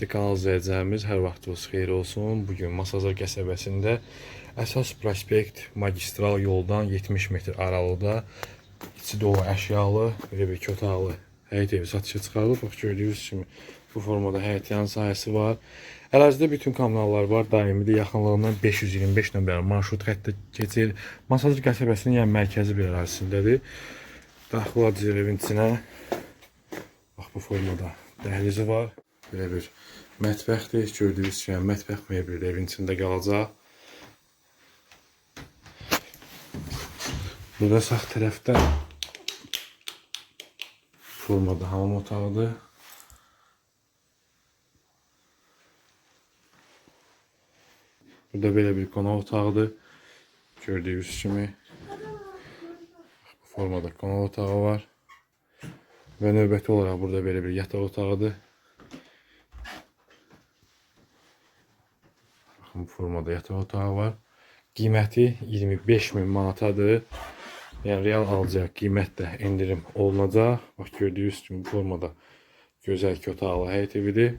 Hörmətli kanal izləyicilərimiz, hər vaxtınız xeyir olsun. Bu gün qəsəbəsində əsas prospekt magistral yoldan 70 metr aralıqda içi dolu əşyalı belə bir kötaqlı həyət evi satışa çıxarılıb. Bax gördüyünüz kimi bu formada həyət yan sahəsi var. Ərazidə bütün kommunallar var. Daimidir. Yaxınlığından 525 nömrəli marşrut xətti keçir. Masazır qəsəbəsinin yəni mərkəzi bir ərazisindədir. Daxil evin içinə. Bax bu formada dəhlizi var. Belə bir mətbəxdir. Gördüyünüz kimi mətbəx mebeli evin içində qalacaq. Burada sağ tərəfdə formada hamam otağıdır. Burada belə bir qonaq otağıdır. Gördüyünüz kimi bu formada qonaq otağı var. Və növbəti olaraq burada belə bir yataq otağıdır. Baxın bu formada yataq otağı var. Qiyməti 25 min manatadır. Yəni real alacaq qiymətdə endirim olunacaq. Bax gördüyünüz kimi bu formada gözəl kötaqlı həyət evidir.